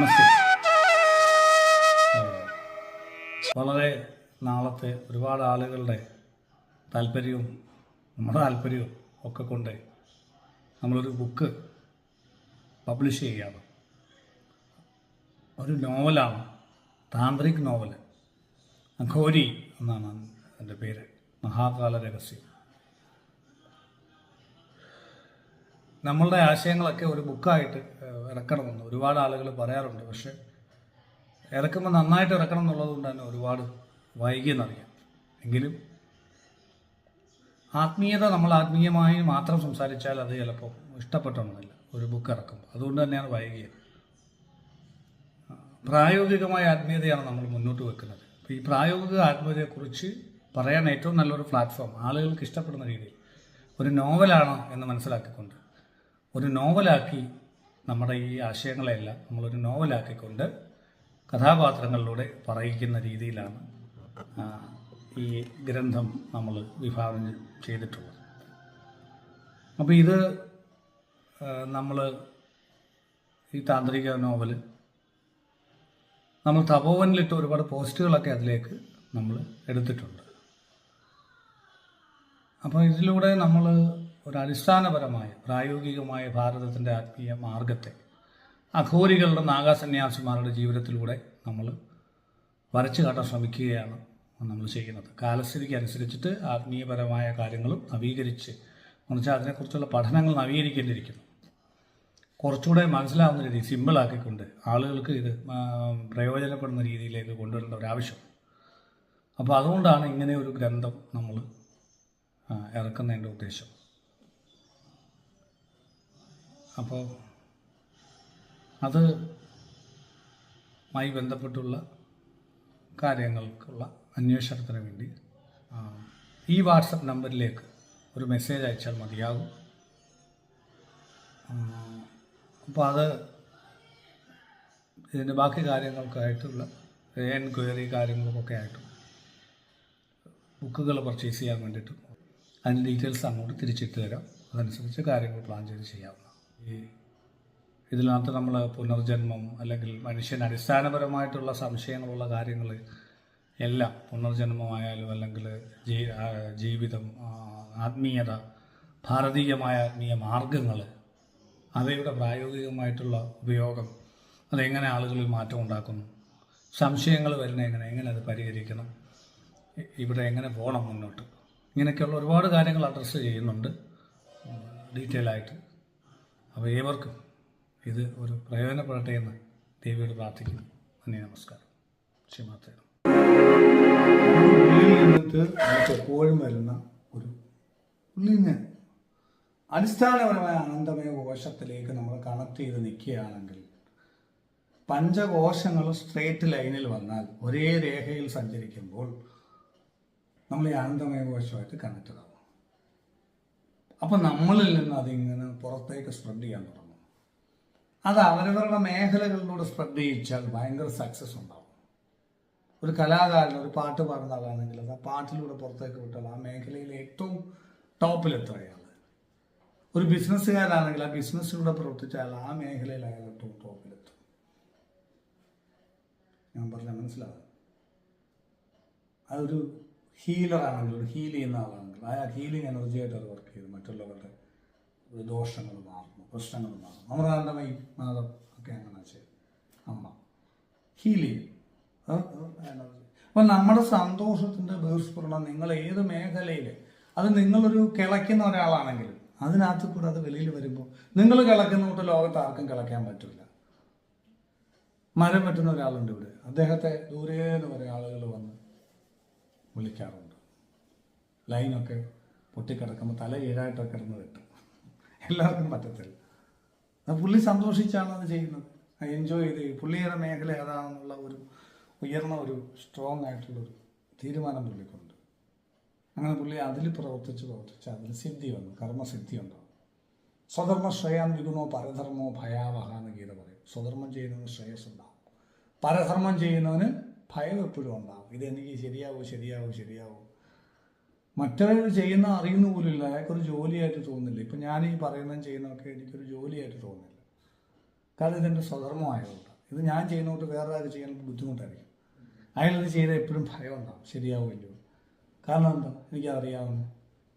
നമസ്തേ. വളരെ നാളത്തെ ഒരുപാട് ആളുകളുടെ താല്പര്യവും നമ്മുടെ താല്പര്യവും ഒക്കെ കൊണ്ട് നമ്മളൊരു ബുക്ക് പബ്ലിഷ് ചെയ്യുകയാണ്. ഒരു നോവലാണ് താന്ത്രിക് നോവൽ ഘോരി എന്നാണ് എന്റെ പേര്. മഹാകാല രഹസ്യം നമ്മളുടെ ആശയങ്ങളൊക്കെ ഒരു ബുക്കായിട്ട് ഇറക്കണമെന്ന് ഒരുപാട് ആളുകൾ പറയാറുണ്ട്. പക്ഷേ ഇറക്കുമ്പോൾ നന്നായിട്ട് ഇറക്കണം എന്നുള്ളത് കൊണ്ട് തന്നെ ഒരുപാട് വൈകിയെന്നറിയാം. എങ്കിലും ആത്മീയത നമ്മൾ ആത്മീയമായി മാത്രം സംസാരിച്ചാൽ അത് ചിലപ്പോൾ ഇഷ്ടപ്പെട്ടൊന്നുമില്ല ഒരു ബുക്ക് ഇറക്കുമ്പോൾ. അതുകൊണ്ട് തന്നെയാണ് വൈകിയത്. പ്രായോഗികമായ ആത്മീയതയാണ് നമ്മൾ മുന്നോട്ട് വെക്കുന്നത്. അപ്പോൾ ഈ പ്രായോഗിക ആത്മീയതയെക്കുറിച്ച് പറയാൻ ഏറ്റവും നല്ലൊരു പ്ലാറ്റ്ഫോം ആളുകൾക്ക് ഇഷ്ടപ്പെടുന്ന രീതിയിൽ ഒരു നോവലാണ് എന്ന് മനസ്സിലാക്കിക്കൊണ്ട് ഒരു നോവലാക്കി നമ്മുടെ ഈ ആശയങ്ങളെല്ലാം നമ്മളൊരു നോവലാക്കിക്കൊണ്ട് കഥാപാത്രങ്ങളിലൂടെ പറയിക്കുന്ന രീതിയിലാണ് ഈ ഗ്രന്ഥം നമ്മൾ വിഭാവനം ചെയ്തിട്ടുള്ളത്. അപ്പോൾ ഇത് നമ്മൾ ഈ താന്ത്രിക നോവൽ നമ്മൾ തപോവനിലിട്ട് ഒരുപാട് പോസ്റ്റുകളൊക്കെ അതിലേക്ക് നമ്മൾ എടുത്തിട്ടുണ്ട്. അപ്പോൾ ഇതിലൂടെ നമ്മൾ ഒരു അടിസ്ഥാനപരമായ പ്രായോഗികമായ ഭാരതത്തിന്റെ ആത്മീയ മാർഗത്തെ അഘോരികളുടെ നാഗാസന്യാസിമാരുടെ ജീവിതത്തിലൂടെ നമ്മൾ വരച്ചു കാട്ടാൻ ശ്രമിക്കുകയാണ് നമ്മൾ ചെയ്യുന്നത്. കാലസ്ഥിതിക്ക് അനുസരിച്ചിട്ട് ആത്മീയപരമായ കാര്യങ്ങളും നവീകരിച്ച് മറിച്ച് അതിനെക്കുറിച്ചുള്ള പഠനങ്ങൾ നവീകരിക്കേണ്ടിയിരിക്കുന്നു. കുറച്ചുകൂടെ മനസ്സിലാവുന്ന രീതി സിമ്പിളാക്കിക്കൊണ്ട് ആളുകൾക്ക് ഇത് പ്രയോജനപ്പെടുന്ന രീതിയിലേക്ക് കൊണ്ടുവരേണ്ട ഒരു ആവശ്യം അപ്പോൾ അതുകൊണ്ടാണ് ഇങ്ങനെ ഒരു ഗ്രന്ഥം നമ്മൾ ഇറക്കുന്നതിന്റെ ഉദ്ദേശം. അപ്പോൾ അത് മായി ബന്ധപ്പെട്ടുള്ള കാര്യങ്ങൾക്കുള്ള അന്വേഷണത്തിന് വേണ്ടി ഈ വാട്സപ്പ് നമ്പറിലേക്ക് ഒരു മെസ്സേജ് അയച്ചാൽ മതിയാകും. അപ്പോൾ അത് ഇതിന്റെ ബാക്കി കാര്യങ്ങൾക്കായിട്ടുള്ള എൻക്വയറി കാര്യങ്ങൾക്കൊക്കെ ആയിട്ടും ബുക്കുകൾ പർച്ചേസ് ചെയ്യാൻ വേണ്ടിയിട്ടും അതിന്റെ ഡീറ്റെയിൽസ് അങ്ങോട്ട് തിരിച്ചിട്ട് തരാം. അതനുസരിച്ച് കാര്യങ്ങൾ പ്ലാൻ ചെയ്ത് ചെയ്യാവുന്ന ഇതിനകത്ത് നമ്മൾ പുനർജന്മം അല്ലെങ്കിൽ മനുഷ്യൻ അടിസ്ഥാനപരമായിട്ടുള്ള സംശയങ്ങളുള്ള കാര്യങ്ങൾ എല്ലാം പുനർജന്മമായാലും അല്ലെങ്കിൽ ജീവിതം ആത്മീയത ഭാരതീയമായ ആത്മീയ മാർഗങ്ങൾ അവയുടെ പ്രായോഗികമായിട്ടുള്ള ഉപയോഗം അതെങ്ങനെ ആളുകളിൽ മാറ്റം ഉണ്ടാക്കുന്നു? സംശയങ്ങൾ വരുന്ന എങ്ങനെ? എങ്ങനെ അത് പരിഹരിക്കണം? ഇവിടെ എങ്ങനെ പോകണം മുന്നോട്ട്? ഇങ്ങനെയൊക്കെയുള്ള ഒരുപാട് കാര്യങ്ങൾ അഡ്രസ്സ് ചെയ്യുന്നുണ്ട്. ഡീറ്റെയിൽ ആയിട്ട്. അപ്പോൾ ഏവർക്കും ഇത് ഒരു പ്രയോജനപ്പെടട്ടെ എന്ന് ദേവിയോട് പ്രാർത്ഥിക്കുന്നു. നന്ദി നമസ്കാരം. ക്ഷമാത്തേണം എപ്പോഴും വരുന്ന ഒരു ഉള്ളിന് അടിസ്ഥാനപരമായ ആനന്ദമയ കോശത്തിലേക്ക് നമ്മൾ കണക്ട് ചെയ്ത് നിൽക്കുകയാണെങ്കിൽ പഞ്ചകോശങ്ങൾ സ്ട്രേറ്റ് ലൈനിൽ വന്നാൽ ഒരേ രേഖയിൽ സഞ്ചരിക്കുമ്പോൾ നമ്മൾ ഈ ആനന്ദമയ കോശമായിട്ട് കണക്റ്റഡ് ആവും. അപ്പം നമ്മളിൽ നിന്ന് അതിങ്ങനെ പുറത്തേക്ക് സ്പ്രെഡ് ചെയ്യാൻ തുടങ്ങും. അത് അവരവരുടെ മേഖലകളിലൂടെ സ്പ്രെഡ് ചെയ്യിച്ചാൽ ഭയങ്കര സക്സസ് ഉണ്ടാവും. ഒരു കലാകാരൻ ഒരു പാട്ട് പാടുന്ന ആളാണെങ്കിൽ അത് ആ പാട്ടിലൂടെ പുറത്തേക്ക് വിട്ടാൽ ആ മേഖലയിൽ ഏറ്റവും ടോപ്പിലെത്തും അയാൾ ഒരു ബിസിനസ്സുകാരാണെങ്കിൽ ആ ബിസിനസ്സിലൂടെ പ്രവർത്തിച്ചാൽ ആ മേഖലയിൽ അയാൾ ഏറ്റവും ടോപ്പിലെത്തും ഞാൻ പറഞ്ഞാൽ മനസ്സിലാവും. അതൊരു ഹീലറാണെങ്കിൽ ഒരു ഹീൽ ചെയ്യുന്ന ആളാണെങ്കിൽ ആ ഹീലിംഗ് എനർജിയായിട്ട് അത് വർക്ക് ചെയ്ത് മറ്റുള്ളവരുടെ ദോഷങ്ങൾ മാറുന്നു പ്രശ്നങ്ങൾ മാറുന്നു. അമൃതാണ്ട അമൃതാനന്ദമയി നാദം ഒക്കെ അങ്ങനെ ചെയ്യും? അമ്മ. ഹീൽ ചെയ്യും. അപ്പം നമ്മുടെ സന്തോഷത്തിന്റെ ബഹിസ്ഫുരണം നിങ്ങൾ ഏത് മേഖലയിൽ അത് നിങ്ങളൊരു കിളയ്ക്കുന്ന ഒരാളാണെങ്കിലും അതിനകത്ത് കൂടെ അത് വെളിയിൽ വരുമ്പോൾ നിങ്ങൾ കിളക്കുന്ന തൊട്ട് ലോകത്ത് ആർക്കും കിളയ്ക്കാൻ പറ്റില്ല മരം വെട്ടുന്ന ഒരാളുണ്ട് ഇവിടെ. അദ്ദേഹത്തെ ദൂരേന്ന് വരെ ആളുകൾ വന്ന് വിളിക്കാറുണ്ട്. ലൈനൊക്കെ പൊട്ടിക്കിടക്കുമ്പോൾ തല ഏഴായിട്ടൊക്കെ കിടന്ന് വെട്ടും. എല്ലാവർക്കും പറ്റത്തില്ല. പുള്ളി സന്തോഷിച്ചാണ് അത് ചെയ്യുന്നത്. എൻജോയ് ചെയ്ത് പുള്ളിയുടെ മേഖല ഏതാണെന്നുള്ള ഒരു ഉയർന്ന ഒരു സ്ട്രോങ് ആയിട്ടുള്ളൊരു തീരുമാനം പുള്ളിക്കുണ്ട്. അങ്ങനെ പുള്ളി അതിൽ പ്രവർത്തിച്ച് പ്രവർത്തിച്ച് അതിൽ സിദ്ധി വന്നു. കർമ്മസിദ്ധി ഉണ്ടാവും. സ്വധർമ്മ ശ്രേയാൻ വിഗുണോ പരധർമ്മോ ഭയാവഹ എന്ന് ഗീത പറയും. സ്വധർമ്മം ചെയ്യുന്നവന് ശ്രേയസ് ഉണ്ടാവും. പരധർമ്മം ചെയ്യുന്നവന് ഭയം എപ്പോഴും ഉണ്ടാവും. ഇതെനിക്ക് ശരിയാവും ശരിയാവും ശരിയാവും? മറ്റവർ ചെയ്യുന്ന അറിയുന്ന പോലുമില്ല അയാൾക്കൊരു ജോലിയായിട്ട് തോന്നുന്നില്ല. ഇപ്പം ഞാൻ ഈ പറയുന്നതും ചെയ്യുന്നതൊക്കെ എനിക്കൊരു ജോലിയായിട്ട് തോന്നുന്നില്ല. കാരണം ഇതെന്റെ സ്വധർമ്മമായതുകൊണ്ട്. ഇത് ഞാൻ ചെയ്യുന്നതുകൊണ്ട് വേറെ ആര് ചെയ്യാൻ ബുദ്ധിമുട്ടായിരിക്കും. അയാളിത് ചെയ്താൽ എപ്പോഴും ഭയം ഉണ്ടാവും. ശരിയാവുമല്ലോ. കാരണം എന്താ? എനിക്കറിയാവുന്നു.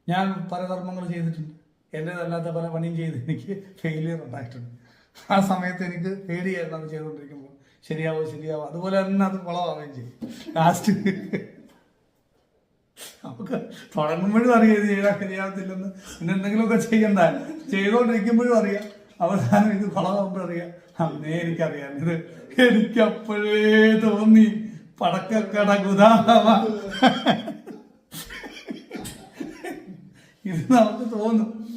ഞാൻ പല കർമ്മങ്ങൾ ചെയ്തിട്ടുണ്ട്. എന്റേതല്ലാത്ത പല പണിയും ചെയ്ത് എനിക്ക് ഫെയിലിയർ ഉണ്ടായിട്ടുണ്ട്. ആ സമയത്ത് എനിക്ക് പേടിയായിരുന്നു അത് ചെയ്തുകൊണ്ടിരിക്കുമ്പോൾ. ശരിയാവോ ശരിയാവോ. അതുപോലെ തന്നെ അത് കുളമാവുകയും ചെയ്യും. ലാസ്റ്റ് നമുക്ക് തുടങ്ങുമ്പോഴും അറിയാം ഇത് ചെയ്യാൻ കഴിയാത്തില്ലെന്ന് പിന്നെ എന്തെങ്കിലുമൊക്കെ ചെയ്യണ്ട. ചെയ്തുകൊണ്ടിരിക്കുമ്പോഴും അറിയാം. അവസാനം ഇത് കുളമാകുമ്പോഴറിയാം അന്നേ എനിക്കറിയാം. ഇത് എനിക്കപ്പോഴേ തോന്നി. പടക്കക്കട ഗുദാമ ഇത് നമുക്ക് തോന്നും.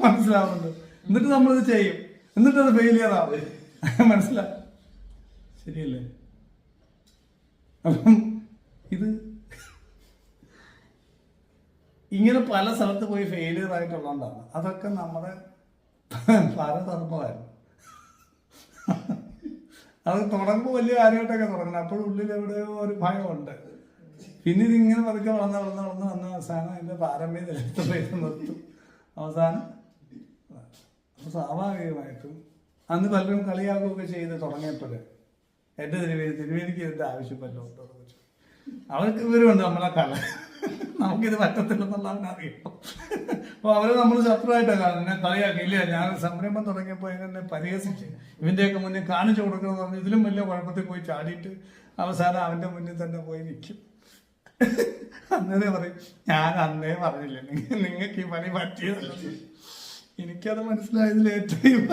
മനസ്സിലാവുന്നുണ്ട്. എന്നിട്ട് നമ്മളിത് ചെയ്യും. എന്നിട്ട് അത് ഫെയിലിയർ ആവും. മനസ്സിലാവും ശരിയല്ലേ? അപ്പം ഇത് ഇങ്ങനെ പല സ്ഥലത്ത് പോയി ഫെയിലിയർ ആയിട്ടുള്ളതുകൊണ്ടാണ് അതൊക്കെ നമ്മുടെ ഭാരതർമ്മമായിരുന്നു അത് തുടങ്ങുമ്പോൾ വലിയ കാര്യമായിട്ടൊക്കെ തുടങ്ങണം. അപ്പോൾ ഉള്ളിൽ എവിടെയോ ഒരു ഭയമുണ്ട്. പിന്നെ ഇതിങ്ങനെ പതുക്കെ വളർന്ന് വളർന്ന് വളർന്ന് വന്ന അവസാനം അതിന്റെ പാരമ്പര്യം നിലത്ത് പൈസ നിർത്തും. അവസാനം അപ്പോൾ സ്വാഭാവികമായിട്ടും അന്ന് പലരും കളിയാക്കുകയൊക്കെ ചെയ്ത് തുടങ്ങിയപ്പോൾ എന്റെ തിരുവേദി തിരുവേദിക്ക് ഇതിന്റെ ആവശ്യം ചോദിച്ചു. അവർക്ക് ഇവരുണ്ട് നമ്മളെ കല നമുക്കിത് പറ്റത്തില്ലെന്നുള്ള അവനറിയാം അപ്പോൾ അവരെ നമ്മൾ ശത്രുവായിട്ടാണ് കാണുന്നത്. എന്നെ കളിയാക്കി. ഇല്ല ഞാൻ സംരംഭം തുടങ്ങിയപ്പോൾ എന്നെ പരിഹസിച്ച് ഇവന്റെയൊക്കെ മുന്നിൽ കാണിച്ചു കൊടുക്കണമെന്ന് പറഞ്ഞ് ഇതിലും വലിയ കുഴപ്പത്തിൽ പോയി ചാടിയിട്ട് അവസാനം അവന്റെ മുന്നിൽ തന്നെ പോയി നിൽക്കും. അന്നേരം പറയും ഞാൻ അന്നേ പറഞ്ഞില്ല നിങ്ങൾ നിങ്ങൾക്ക് ഈ പണി പറ്റിയതല്ല? എനിക്കത് മനസ്സിലായതിൽ ഏറ്റവും.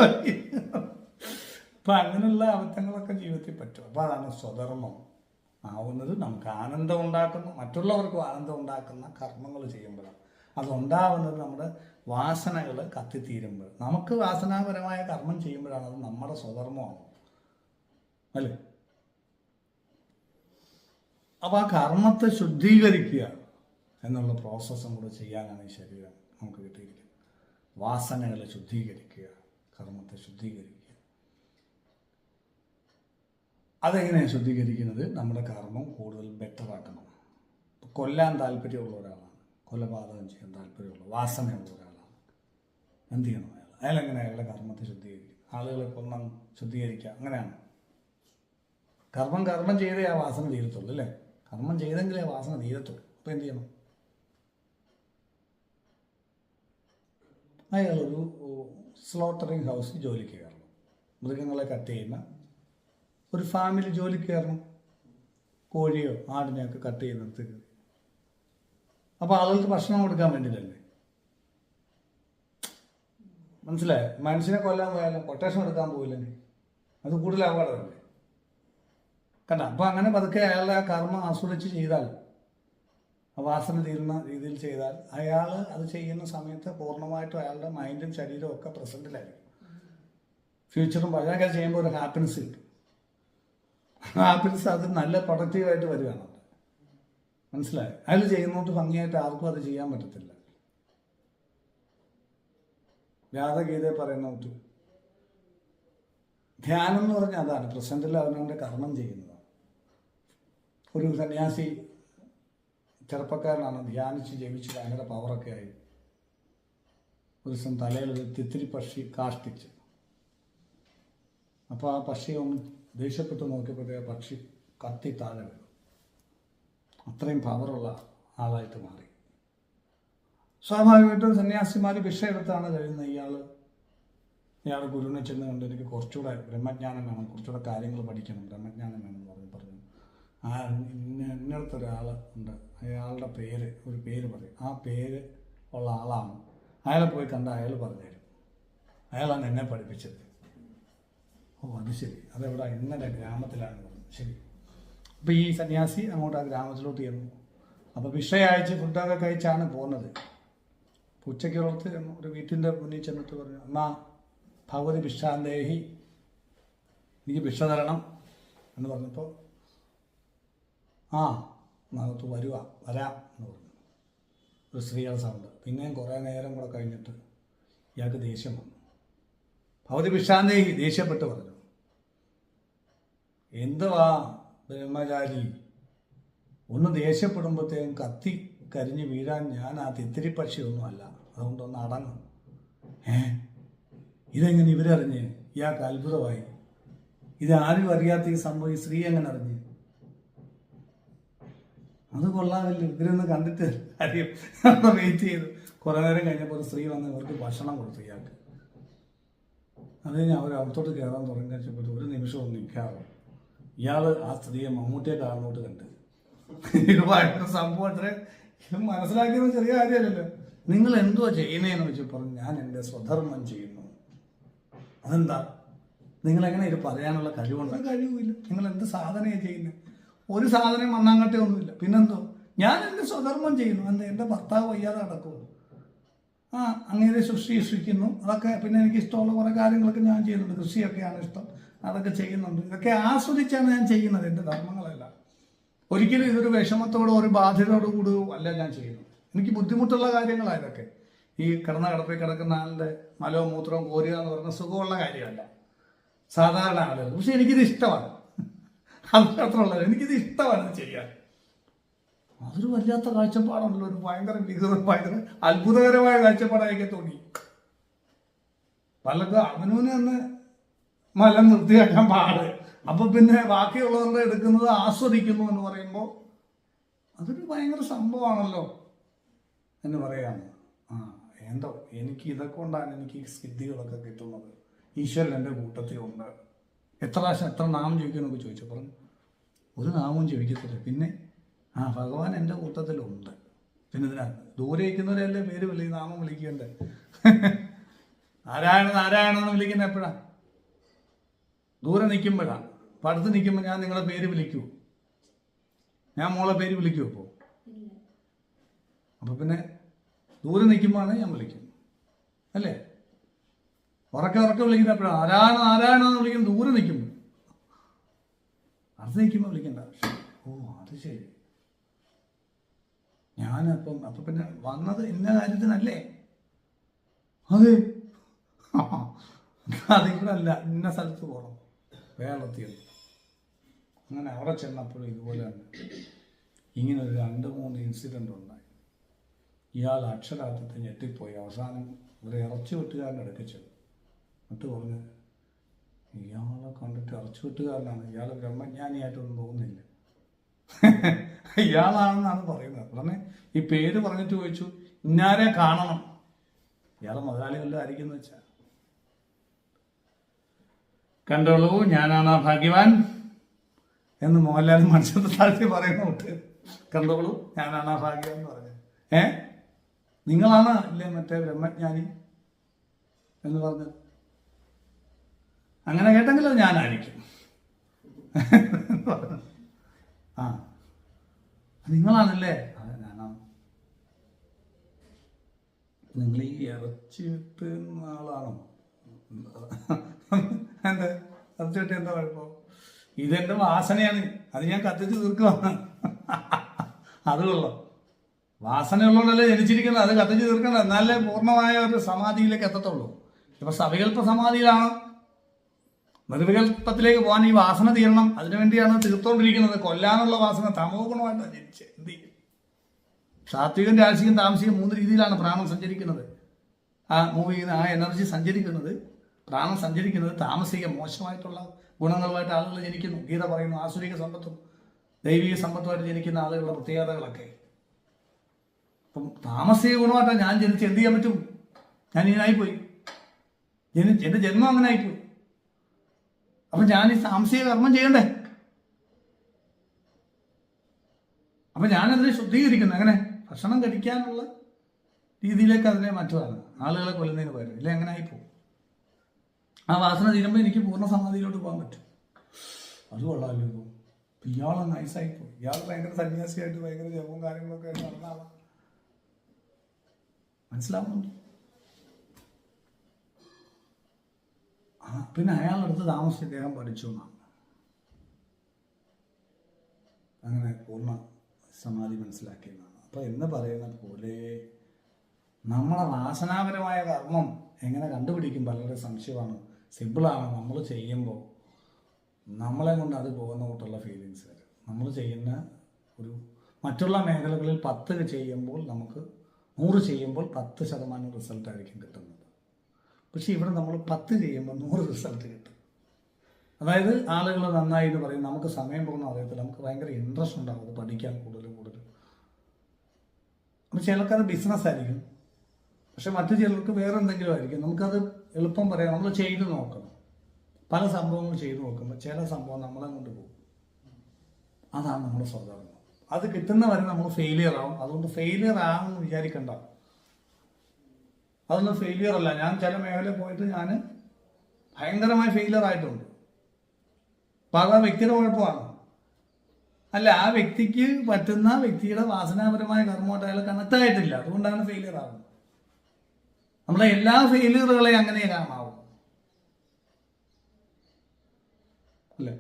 അപ്പൊ അങ്ങനെയുള്ള അബദ്ധങ്ങളൊക്കെ ജീവിതത്തിൽ പറ്റും. അപ്പൊ അതാണ് സ്വധർമ്മം. ആവുന്നത് നമുക്ക് ആനന്ദം ഉണ്ടാക്കുന്ന മറ്റുള്ളവർക്കും ആനന്ദം ഉണ്ടാക്കുന്ന കർമ്മങ്ങൾ ചെയ്യുമ്പോഴാണ്. അതുണ്ടാവുന്നത് നമ്മുടെ വാസനകൾ കത്തിത്തീരുമ്പോൾ നമുക്ക് വാസനാപരമായ കർമ്മം ചെയ്യുമ്പോഴാണ് അത് നമ്മുടെ സ്വധർമ്മമാണ്. അല്ലേ? അപ്പോൾ ആ കർമ്മത്തെ ശുദ്ധീകരിക്കുക എന്നുള്ള പ്രോസസ്സും കൂടെ ചെയ്യാനാണ് ഈ ശരീരം നമുക്ക് കിട്ടിയിരിക്കുന്നത്. വാസനകളെ ശുദ്ധീകരിക്കുക കർമ്മത്തെ ശുദ്ധീകരിക്കുക. അതെങ്ങനെയാണ് ശുദ്ധീകരിക്കുന്നത്? നമ്മുടെ കർമ്മം കൂടുതൽ ഇപ്പൊ കൊല്ലാൻ താല്പര്യമുള്ള ഒരാളാണ്. കൊലപാതകം ചെയ്യാൻ താല്പര്യമുള്ള വാസനയുള്ള ഒരാളാണ്. എന്ത് ചെയ്യണം അയാൾ? എങ്ങനെ അയാളുടെ കർമ്മത്തെ ശുദ്ധീകരിക്കും? ആളുകളെ കൊന്നം ശുദ്ധീകരിക്കുക അങ്ങനെയാണ്. കർമ്മം കർമ്മം ചെയ്തേ ആ വാസന തീരത്തുള്ളൂ അല്ലേ? കർമ്മം ചെയ്തെങ്കിലേ ആ വാസന തീരത്തുള്ളൂ. അപ്പോൾ എന്ത് ചെയ്യണം? അയാളൊരു സ്ലോട്ടറിങ് ഹൗസിൽ ജോലിക്ക് കയറണം. മൃഗങ്ങളെ കട്ട് ചെയ്യുന്ന ഒരു ഫാമിലി ജോലി കയറണം. കോഴിയോ ആടിനെയൊക്കെ കട്ട് ചെയ്യുന്നിടത്ത് അപ്പോൾ ആളുകൾക്ക് ഭക്ഷണം കൊടുക്കാൻ വേണ്ടിയിട്ടല്ലേ? മനസ്സിലായോ? മനുഷ്യനെ കൊല്ലാൻ പോയാലും കൊട്ടേഷൻ എടുക്കാൻ പോയില്ലേ അത് കൂടുതൽ അപകടമല്ലേ? കണ്ട? അപ്പം അങ്ങനെ പതുക്കെ അയാളുടെ ആ കർമ്മം ആസ്വദിച്ച് ചെയ്താൽ വാസന തീരുന്ന രീതിയിൽ ചെയ്താൽ അയാൾ അത് ചെയ്യുന്ന സമയത്ത് പൂർണമായിട്ടും അയാളുടെ മൈൻഡും ശരീരവും ഒക്കെ പ്രസന്റിലായിരിക്കും ഫ്യൂച്ചറും പഴയൊക്കെ ചെയ്യുമ്പോൾ ഒരു ഹാപ്പിനെസ് കിട്ടും. ഹാപ്പിനെസ് അത് നല്ല പ്രൊഡക്റ്റീവായിട്ട് വരികയാണ്. മനസ്സിലായി? അയാൾ ചെയ്യുന്നോട്ട് ഭംഗിയായിട്ട് ആർക്കും അത് ചെയ്യാൻ പറ്റത്തില്ല. രാധഗീതയെ പറയുന്ന കുട്ടി ധ്യാനം എന്ന് പറഞ്ഞാൽ അതാണ്. പ്രസന്റിൽ അവനവന്റെ കർമ്മം ചെയ്യുന്നതാണ്. ഒരു സന്യാസി ചെറുപ്പക്കാരനാണ്. ധ്യാനിച്ച് ജപിച്ച് ഭയങ്കര പവറൊക്കെ ആയി. ഒരു ദിവസം തലയിൽ തിത്തിരി പക്ഷി കാഷ്ടിച്ച്. അപ്പോൾ ആ പക്ഷി ദേഷ്യപ്പെട്ട് നോക്കിയപ്പോഴത്തേ പക്ഷി കത്തി താഴെ വീണു. അത്രയും പവറുള്ള ആളായിട്ട് മാറി. സ്വാഭാവികമായിട്ടും സന്യാസിമാർ ഭിക്ഷ എടുത്താണ് കഴിയുന്നത്. ഇയാൾ ഇയാൾ ഗുരുവിനെ ചെന്ന് കണ്ട് എനിക്ക് കുറച്ചുകൂടെ ബ്രഹ്മജ്ഞാനം വേണം കുറച്ചുകൂടെ കാര്യങ്ങൾ പഠിക്കണം ബ്രഹ്മജ്ഞാനം വേണം എന്ന് പറഞ്ഞ് പറഞ്ഞു. ആ ഇന്ന ഉണ്ട്. അയാളുടെ പേര് ഒരു പേര് പറയും. ആ പേര് ഉള്ള ആളാണ്. അയാളെ പോയി കണ്ട അയാൾ പറഞ്ഞുതരും അയാളാണ് എന്നെ പഠിപ്പിച്ചത്. ഓ അത് ശരി. അതെവിടെ? ഇന്നലെ ഗ്രാമത്തിലാണ് ശരി. അപ്പോൾ ഈ സന്യാസി അങ്ങോട്ട് ആ ഗ്രാമത്തിലോട്ട് ചെന്നു. അപ്പോൾ വിഷയച്ച് ഫുഡൊക്കെ കഴിച്ചാണ് പോകുന്നത് ഉച്ചയ്ക്ക് പുറത്ത് ഒരു വീട്ടിന്റെ മുന്നിൽ ചെന്നിട്ട് പറഞ്ഞു അമ്മ ഭഗവതി ഭിക്ഷാന്തേഹി. എനിക്ക് ഭിക്ഷ തരണം. എന്ന് പറഞ്ഞപ്പോൾ ആ നകത്ത് വരുക വരാം. എന്ന് പറഞ്ഞു. ഒരു സ്ത്രീയുടെ സൗണ്ട്. പിന്നെയും കുറേ നേരം കൂടെ കഴിഞ്ഞിട്ട് ഇയാൾക്ക് ദേഷ്യം വന്നു. ഭഗവതി ഭിക്ഷാന്തേഹി ദേഷ്യപ്പെട്ട് പറഞ്ഞു. എന്തുവാ ബ്രഹ്മചാരി ഒന്ന് ദേഷ്യപ്പെടുമ്പോഴത്തേക്കും കത്തി കരിഞ്ഞ് വീഴാൻ ഞാൻ ആ തിത്തിരി പക്ഷിയൊന്നുമല്ല അതുകൊണ്ടൊന്ന് അടങ്ങും. ഏ? ഇതെങ്ങനെ ഇവരറിഞ്ഞ്? ഇയാൾക്ക് അത്ഭുതമായി. ഇത് ആരും അറിയാത്ത ഈ സംഭവം ഈ സ്ത്രീ എങ്ങനെ അറിഞ്ഞു? അത് കൊള്ളാമല്ലോ. ഇവരൊന്ന് കണ്ടിട്ട് കാര്യം വെയിറ്റ് ചെയ്തു. കുറേ നേരം കഴിഞ്ഞപ്പോൾ ഒരു സ്ത്രീ വന്ന് ഇവർക്ക് ഭക്ഷണം കൊടുത്തു ഇയാൾക്ക്. അത് കഴിഞ്ഞ് അവർ അകത്തോട്ട് കയറാൻ തുടങ്ങി. ഒരു നിമിഷം ഒന്ന് നിൽക്കാറോ ഇയാൾ ആ സ്ത്രീയെ മമ്മൂട്ടിയെ കാണുന്നോട്ട് കണ്ട് ഇത് ഭയങ്കര സംഭവം അത്ര ഇത് മനസ്സിലാക്കിയത് ചെറിയ കാര്യമല്ലല്ലോ. നിങ്ങൾ എന്തുവാ ചെയ്യുന്നതെന്ന് വെച്ച് പറഞ്ഞു ഞാൻ എന്റെ സ്വധർമ്മം ചെയ്യുന്നു. അതെന്താ? നിങ്ങളെങ്ങനെ ഇത് പറയാനുള്ള കഴിവുണ്ട്? കഴിവില്ല നിങ്ങൾ എന്ത് സാധനയാണ് ചെയ്യുന്നത് ഒരു സാധനം മണ്ണാങ്കട്ടെ ഒന്നുമില്ല. പിന്നെന്തോ? ഞാൻ എന്റെ സ്വധർമ്മം ചെയ്യുന്നു. എന്താ എന്റെ ഭർത്താവ് വയ്യാതെ നടക്കുന്നു ആ അങ്ങനെ ശുശ്രൂഷിക്കുന്നു അതൊക്കെ പിന്നെ എനിക്ക് ഇഷ്ടമുള്ള കുറേ കാര്യങ്ങളൊക്കെ ഞാൻ ചെയ്യുന്നുണ്ട്. കൃഷിയൊക്കെയാണ് ഇഷ്ടം. അതൊക്കെ ചെയ്യുന്നുണ്ട്. ഇതൊക്കെ ആസ്വദിച്ചാണ് ഞാൻ ചെയ്യുന്നത് എന്റെ ധർമ്മങ്ങളല്ല. ഒരിക്കലും ഇതൊരു വിഷമത്തോടോ ഒരു ബാധ്യതയോടോ കൂടി അല്ല ഞാൻ ചെയ്യുന്നത്. എനിക്ക് ബുദ്ധിമുട്ടുള്ള കാര്യങ്ങളാണ് ഇതൊക്കെ. ഈ കിടന്ന കിടപ്പിൽ കിടക്കുന്ന ആളുടെ മലവും മൂത്രവും കോരുക എന്ന് പറഞ്ഞ സുഖമുള്ള കാര്യമല്ല. സാധാരണ ആളുകൾ. പക്ഷെ എനിക്കിത് ഇഷ്ടമാണ്. അത് മാത്രമല്ല എനിക്കിത് ഇഷ്ടമാണ് ചെയ്യാൻ. അതൊരു വല്ലാത്ത കാഴ്ചപ്പാടാണല്ലോ. ഒരു ഭയങ്കര വികൃത ഭയങ്കര അത്ഭുതകരമായ കാഴ്ചപ്പാടായിരിക്കും തോന്നി. പലർക്കും അവനൂന് തന്നെ മലം നിർത്തിയാക്കാൻ പാട്. അപ്പൊ പിന്നെ ബാക്കിയുള്ളവരുടെ എടുക്കുന്നത് ആസ്വദിക്കുന്നു എന്ന് പറയുമ്പോൾ അതൊരു ഭയങ്കര സംഭവമാണല്ലോ എന്ന് പറയാണ് ആ എന്തോ എനിക്ക് ഇതൊക്കെ കൊണ്ടാണ് എനിക്ക് സിദ്ധികളൊക്കെ കിട്ടുന്നത്. ഈശ്വരൻ എന്റെ കൂട്ടത്തിലുണ്ട് എത്ര പ്രാവശ്യം എത്ര നാമം ചോദിക്കുമെന്നൊക്കെ ചോദിച്ചു. പറഞ്ഞു ഒരു നാമവും ചോദിക്കത്തില്ല പിന്നെ ആ ഭഗവാൻ എന്റെ കൂട്ടത്തിലുണ്ട്. പിന്നെ ഇതിനാ ദൂരെ ഇരിക്കുന്നവരെയല്ലേ പേര് വിളി നാമം വിളിക്കണ്ടേ? നാരായണ നാരായണ എന്ന് വിളിക്കുന്ന എപ്പോഴാ? ദൂരെ നിൽക്കുമ്പോഴാണ് അപ്പം അടുത്ത് നിൽക്കുമ്പോൾ ഞാൻ നിങ്ങളെ പേര് വിളിക്കൂ. ഞാൻ മോളെ പേര് വിളിക്കുമോ അപ്പോൾ അപ്പോൾ പിന്നെ ദൂരെ നിൽക്കുമ്പോഴാണ് ഞാൻ വിളിക്കും. അല്ലേ? ഉറക്കെ ഉറക്കെ വിളിക്കുന്ന എപ്പോഴാണ് ആരാണ് ആരാണെന്ന് വിളിക്കുന്നത്? ദൂരെ നിൽക്കുമ്പോൾ അടുത്ത് നിൽക്കുമ്പോൾ വിളിക്കണ്ട. ഓ അത് ശരി. ഞാനപ്പം അപ്പം പിന്നെ വന്നത് ഇന്ന കാര്യത്തിനല്ലേ? അതെ. അതിവിടെ അല്ല ഇന്ന സ്ഥലത്ത് പോകണം വേളത്തിയത് അങ്ങനെ അവിടെ ചെന്നപ്പോഴും ഇതുപോലെ തന്നെ ഇങ്ങനെ ഒരു രണ്ട് മൂന്ന് ഇൻസിഡന്റ് ഉണ്ടായി. ഇയാൾ അക്ഷരാർത്ഥത്തിൽ ഞെട്ടിപ്പോയി. അവസാനം ഒരു ഇറച്ചി വെട്ടുകാരന്റെ അടുക്കൽ ചെന്നു. എന്നിട്ട് പറഞ്ഞു ഇയാളെ കണ്ടിട്ട് ഇറച്ചി വെട്ടുകാരനാണ്. ഇയാൾ ബ്രഹ്മജ്ഞാനിയായിട്ടൊന്നും തോന്നുന്നില്ല. ഇയാളാണെന്നാണ് പറയുന്നത്. ഉടനെ ഈ പേര് പറഞ്ഞിട്ട് ചോദിച്ചു. ഇന്നാരെ കാണണം? ഇയാളെ മുതലാളി ആയിരിക്കും എന്ന് വെച്ചാൽ കണ്ടോളൂ ഞാനാണ് ആ ഭാഗ്യവാൻ എന്ന് മോഹൻലാൽ മനുഷ്യത്തെ താഴ്ത്തി പറയുന്ന കൂട്ട്. കണ്ടോളൂ. ഞാനാണ് ആ ഭാഗ്യവാൻ എന്ന് പറഞ്ഞത്. ഏ? നിങ്ങളാണ് ഇല്ലേ മറ്റേ ബ്രഹ്മജ്ഞാനി എന്ന് പറഞ്ഞത്? അങ്ങനെ കേട്ടെങ്കിൽ അത് ഞാനായിരിക്കും. ആ. നിങ്ങളാണല്ലേ? അതെ ഞാനാണ്. നിങ്ങൾ ഈ ഇറച്ചിട്ട് ആളാണോ? എന്താ? കിട്ടിയ എന്താ കുഴപ്പം? ഇതെന്റെ വാസനയാണ്. അത് ഞാൻ കത്തിച്ച് തീർക്കുവാണ് അത് കൊള്ളാം. വാസനയുള്ളതുകൊണ്ടല്ലേ ജനിച്ചിരിക്കുന്നത്. അത് കത്തിച്ച് തീർക്കണം. എന്നാലേ പൂർണമായ ഒരു സമാധിയിലേക്ക് എത്തത്തുള്ളൂ. ഇപ്പൊ സവികല്പ സമാധിയിലാണ്. നിർവികല്പത്തിലേക്ക് പോകാൻ ഈ വാസന തീരണം. അതിനുവേണ്ടിയാണ് തീർത്തോണ്ടിരിക്കുന്നത്. കൊല്ലാനുള്ള വാസന തമോ ഗുണമായിട്ടാണ് ജനിച്ചത്. എന്ത് ചെയ്യും? സാത്വികം രാശിയും താമസികം മൂന്ന് രീതിയിലാണ് പ്രാണൻ സഞ്ചരിക്കുന്നത്. ആ മൂവ് ചെയ്യുന്ന ആ എനർജി സഞ്ചരിക്കുന്നത്. പ്രാണൻ സഞ്ചരിക്കുന്നത് താമസിക മോശമായിട്ടുള്ള ഗുണങ്ങളുമായിട്ട് ആളുകൾ ജനിക്കുന്നു. ഗീത പറയുന്നു ആസുരിക സമ്പത്തും ദൈവിക സമ്പത്തുമായിട്ട് ജനിക്കുന്ന ആളുകളുടെ പ്രത്യേകതകളൊക്കെ. അപ്പം താമസിക ഗുണമായിട്ടാണ് ഞാൻ ജനിച്ച് എന്ത് ചെയ്യാൻ പറ്റും? ഞാൻ ഇങ്ങനായിപ്പോയി. ജനി എന്റെ ജന്മം അങ്ങനെ ആയിപ്പോയി അപ്പം ഞാൻ ഈ താമസിക കർമ്മം ചെയ്യണ്ടേ? അപ്പം ഞാനതിനെ ശുദ്ധീകരിക്കുന്നു. അങ്ങനെ ഭക്ഷണം കഴിക്കാനുള്ള രീതിയിലേക്ക് അതിനെ മാറ്റുവാണ്. ആളുകളെ കൊല്ലുന്നതിന് പകരം. ഇല്ല എങ്ങനെ ആയിപ്പോവും ആ വാസന തീരുമ്പോൾ എനിക്ക് പൂർണ സമാധിയിലോട്ട് പോകാൻ പറ്റും. അത് കൊള്ളാമല്ലോ നൈസായി നൈസായിപ്പോയി ഇയാൾ ഭയങ്കര സന്യാസിയായിട്ട് ഭയങ്കര ജപവും കാര്യങ്ങളൊക്കെ ആയിട്ട് നടന്ന ആളാ. മനസ്സിലാവുന്നുണ്ട്? ആ പിന്നെ അയാളടുത്ത് താമസിച്ച് ഇദ്ദേഹം പഠിച്ചു എന്നാണ്. അങ്ങനെ പൂർണ സമാധി മനസ്സിലാക്കിയെന്നാണ് അപ്പൊ എന്ന് പറയുന്ന പോലെ നമ്മളെ വാസനാപരമായ കർമ്മം എങ്ങനെ കണ്ടുപിടിക്കും പലരുടെ സംശയമാണ്. സിമ്പിളാണ്. നമ്മൾ ചെയ്യുമ്പോൾ നമ്മളെ കൊണ്ട് അത് പോകുന്ന കൂട്ടുള്ള ഫീലിങ്സ് വരും. നമ്മൾ ചെയ്യുന്ന ഒരു മറ്റുള്ള മേഖലകളിൽ പത്ത് ചെയ്യുമ്പോൾ നമുക്ക് നൂറ് ചെയ്യുമ്പോൾ പത്ത് ശതമാനം റിസൾട്ട് ആയിരിക്കും കിട്ടുന്നത്. പക്ഷെ ഇവിടെ നമ്മൾ പത്ത് ചെയ്യുമ്പോൾ നൂറ് റിസൾട്ട് കിട്ടും. അതായത് ആളുകൾ നന്നായി എന്ന് പറയും നമുക്ക് സമയം പോകുന്ന അറിയത്തില്ല. നമുക്ക് ഭയങ്കര ഇൻട്രസ്റ്റ് ഉണ്ടാവും അത് പഠിക്കാൻ കൂടുതൽ കൂടുതൽ അപ്പം ചിലർക്കത് ബിസിനസ് ആയിരിക്കും. പക്ഷെ മറ്റു ചിലർക്ക് വേറെ എന്തെങ്കിലും ആയിരിക്കും. നമുക്കത് എളുപ്പം പറയാം നമ്മൾ ചെയ്ത് നോക്കണം. പല സംഭവങ്ങൾ ചെയ്തു നോക്കുമ്പോൾ ചില സംഭവം നമ്മളെ കൊണ്ട് പോകും. അതാണ് നമ്മുടെ സ്വതന്ത്രം അത് കിട്ടുന്ന വരെ നമ്മൾ ഫെയിലിയർ ആവും. അതുകൊണ്ട് ഫെയിലിയർ ആണെന്ന് വിചാരിക്കണ്ട. അതൊന്നും ഫെയിലിയർ അല്ല. ഞാൻ ചില മേഖലയിൽ പോയിട്ട് ഞാൻ ഭയങ്കരമായി ഫെയിലിയർ ആയിട്ടുണ്ട്. അപ്പം അത് വ്യക്തിയുടെ കുഴപ്പമാണ്. അല്ല ആ വ്യക്തിക്ക് പറ്റുന്ന വ്യക്തിയുടെ വാസനാപരമായ കർമ്മമായിട്ട് അയാൾ കണക്ട് ആയിട്ടില്ല. അതുകൊണ്ടാണ് ഫെയിലിയർ ആവുന്നത്. നമ്മളെ എല്ലാ ഫെയിലിയറുകളെയും അങ്ങനെ കാണാവും. അല്ലേ?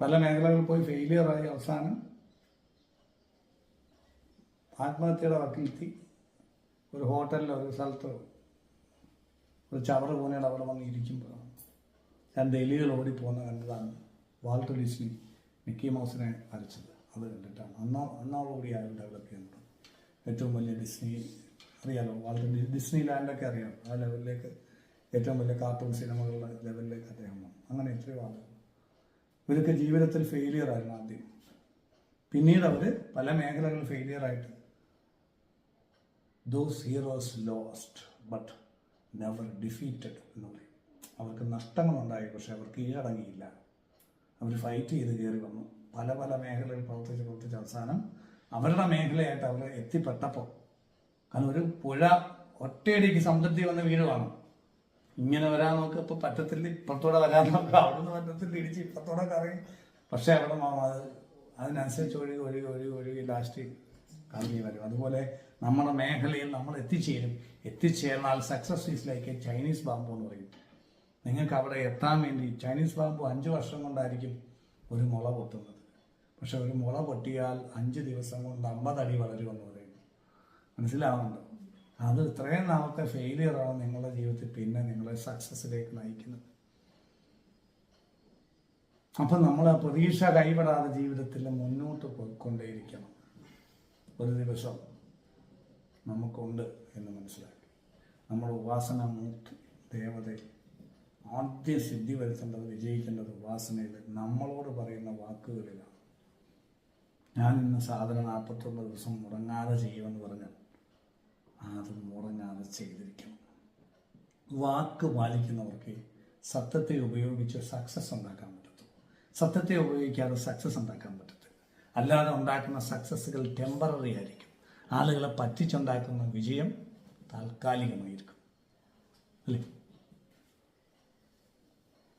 പല മേഖലകളിൽ പോയി ഫെയിലിയറായി അവസാനം ആത്മഹത്യയുടെ വക്കിലെത്തി ഒരു ഹോട്ടലിലോ ഒരു സ്ഥലത്തോ ഒരു ചവറ് പൂനയുടെ അവിടെ വന്ന് ഇരിക്കുമ്പോഴാണ് രണ്ട് എലികൾ ഓടിപ്പോകുന്ന കണ്ടതാണ് വാൾട്ടർ ഡിസ്നി മിക്കി മൗസിനെ വരച്ചത്. അത് കണ്ടിട്ടാണ്. അന്നോ അന്നോടുകൂടി ആരും ഡെവലപ്പ് ചെയ്യുന്നത്. ഏറ്റവും വലിയ ഡിസ്നി അറിയാലോ. വളരെ ഡിസ്നി ലാൻഡൊക്കെ അറിയാം. ആ ലെവലിലേക്ക് ഏറ്റവും വലിയ കാർട്ടൂൺ സിനിമകളുടെ ലെവലിലേക്ക് അദ്ദേഹം വന്നു. അങ്ങനെ എത്രയോ ആളുകൾ. ഇവരൊക്കെ ജീവിതത്തിൽ ഫെയിലിയർ ആയിരുന്നു ആദ്യം. പിന്നീട് അവർ പല മേഖലകളിൽ ഫെയിലിയർ ആയിട്ട് those heroes lost but never defeated എന്ന് പറയും. അവർക്ക് നഷ്ടങ്ങളുണ്ടായി പക്ഷെ അവർ കീഴടങ്ങിയില്ല. അവർ ഫൈറ്റ് ചെയ്ത് കയറി വന്നു. പല പല മേഖലകളിൽ പ്രവർത്തിച്ച് പ്രവർത്തിച്ച് അവസാനം അവരുടെ മേഖലയായിട്ട് അവർ എത്തിപ്പെട്ടപ്പോൾ കാരണം ഒരു പുഴ ഒറ്റയടിക്ക് സമുദ്രത്തിൽ വന്ന് വീഴുവാണ്. ഇങ്ങനെ വരാൻ നോക്ക് ഇപ്പൊ പറ്റത്തില്ല ഇപ്പുറത്തൂടെ വരാൻ നോക്ക് അവിടുന്ന് പറ്റത്തില്ല ഇടിച്ച് ഇപ്പുറത്തൂടെ കറങ്ങി. പക്ഷെ അവിടെ അത് അതിനനുസരിച്ച് ഒഴുകി ഒഴുകി ഒഴുകി ഒഴുകി ലാസ്റ്റ് കറങ്ങി വരും. അതുപോലെ നമ്മുടെ മേഖലയിൽ നമ്മൾ എത്തിച്ചേരും. എത്തിച്ചേർന്നാൽ success is like a Chinese bamboo എന്ന് പറയും. നിങ്ങൾക്ക് അവിടെ എത്താൻ വേണ്ടി ചൈനീസ് ബാമ്പു അഞ്ച് വർഷം കൊണ്ടായിരിക്കും ഒരു മുള പൊട്ടുന്നത്. പക്ഷെ ഒരു മുള പൊട്ടിയാൽ അഞ്ച് ദിവസം കൊണ്ട് അമ്പതടി വളരുമെന്ന് മനസ്സിലാവുന്നുണ്ടോ. അത് ഇത്രയും നാളത്തെ ഫെയിലിയറാണ് നിങ്ങളുടെ ജീവിതത്തിൽ പിന്നെ നിങ്ങളെ സക്സസ്സിലേക്ക് നയിക്കുന്നത്. അപ്പം നമ്മൾ പ്രതീക്ഷ കൈവിടാതെ ജീവിതത്തിൽ മുന്നോട്ട് പോയിക്കൊണ്ടേയിരിക്കണം. ഒരു ദിവസം നമുക്കുണ്ട് എന്ന് മനസ്സിലാക്കി. നമ്മൾ ഉപാസന മൂർത്തി ദേവതയെ ആദ്യം സിദ്ധി വരുത്തേണ്ടത് വിജയിക്കേണ്ടത് ഉപാസനയിൽ നമ്മളോട് പറയുന്ന വാക്കുകളിലാണ്. ഞാൻ ഇന്ന് സാധനം നാൽപ്പത്തൊന്ന് ദിവസം മുടങ്ങാതെ ചെയ്യുമെന്ന് പറഞ്ഞാൽ അത് മുടങ്ങാതെ ചെയ്തിരിക്കണം. വാക്ക് പാലിക്കുന്നവർക്ക് സത്യത്തെ ഉപയോഗിച്ച് സക്സസ് ഉണ്ടാക്കാൻ പറ്റത്തുള്ളൂ. സത്യത്തെ ഉപയോഗിക്കാതെ സക്സസ് ഉണ്ടാക്കാൻ പറ്റത്തില്ല. അല്ലാതെ ഉണ്ടാക്കുന്ന സക്സസ്സുകൾ ടെമ്പററി ആയിരിക്കും. ആളുകളെ പറ്റിച്ചുണ്ടാക്കുന്ന വിജയം താൽക്കാലികമായിരിക്കും. അല്ലേ?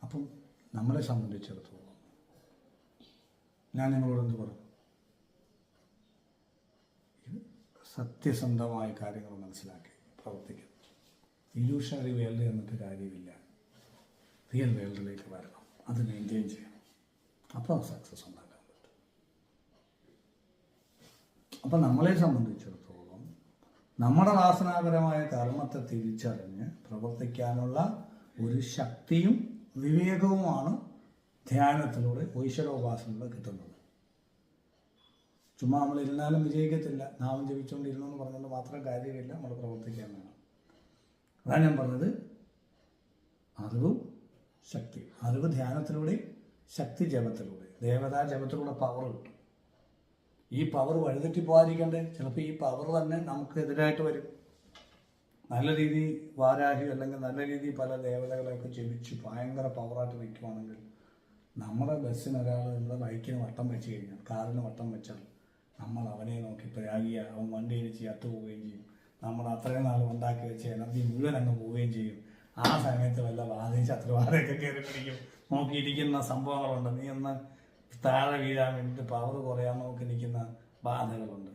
അപ്പം നമ്മളെ സംബന്ധിച്ചിടത്തോളം ഞാൻ നിങ്ങളോട് എന്ത് പറഞ്ഞു ഇത് സത്യസന്ധമായ കാര്യങ്ങൾ മനസ്സിലാക്കി പ്രവർത്തിക്കുന്നു ഇല്യൂഷണറി വേൾഡ് എന്നിട്ട് കാര്യമില്ല. റിയൽ വേൾഡിലേക്ക് വരണം. അത് മെയിന്റെയിൻ ചെയ്യണം. അപ്പോൾ സക്സസ് ഉണ്ടാക്കാൻ പറ്റും. അപ്പം നമ്മളെ സംബന്ധിച്ചിടത്തോളം നമ്മുടെ വാസനാപരമായ കർമ്മത്തെ തിരിച്ചറിഞ്ഞ് പ്രവർത്തിക്കാനുള്ള ഒരു ശക്തിയും വിവേകവുമാണ് ധ്യാനത്തിലൂടെ ഈശ്വരോപാസനയിലൂടെ കിട്ടുന്നത്. ചുമ്മാ നമ്മൾ ഇരുന്നാലും വിജയിക്കത്തില്ല. നാമം ജപിച്ചുകൊണ്ടിരുന്നു എന്ന് പറഞ്ഞുകൊണ്ട് മാത്രം കാര്യമില്ല. നമ്മൾ പ്രവർത്തിക്കാൻ വേണം. അതാണ് ഞാൻ പറഞ്ഞത്. അറിവും ശക്തി. അറിവ് ധ്യാനത്തിലൂടെ ശക്തി ജപത്തിലൂടെ ദേവതാ ജപത്തിലൂടെ പവർ കിട്ടും. ഈ പവർ വഴിതെറ്റി പോകാതിരിക്കണ്ടേ? ചിലപ്പോൾ ഈ പവർ തന്നെ നമുക്ക് എതിരായിട്ട് വരും. നല്ല രീതി വാരാഹി അല്ലെങ്കിൽ നല്ല രീതി പല ദേവതകളെയൊക്കെ ജപിച്ച് ഭയങ്കര പവറായിട്ട് നിൽക്കുവാണെങ്കിൽ നമ്മുടെ ബസ്സിന് ഒരാൾ നമ്മുടെ ബൈക്കിന് വട്ടം വെച്ച് കഴിഞ്ഞാൽ കാറിന് വട്ടം വെച്ചാൽ നമ്മൾ അവനെ നോക്കി പ്രയാഗിയ അവൻ വണ്ടി ഇടിച്ച് ചത്തു പോവുകയും ചെയ്യും. നമ്മൾ അത്രയും നാൾ ഉണ്ടാക്കി വെച്ച എനർജി മുഴുവൻ അങ്ങ് പോവുകയും ചെയ്യും. ആ സമയത്ത് വല്ല ബാധയും ശത്രുവാദയൊക്കെ കയറി പിടിക്കും. നോക്കിയിരിക്കുന്ന സംഭവങ്ങളുണ്ട്. നീ ഒന്ന് താഴെ വീഴാൻ വേണ്ടിയിട്ട് പവർ കുറയാൻ നോക്കി നിൽക്കുന്ന ബാധകളുണ്ട്.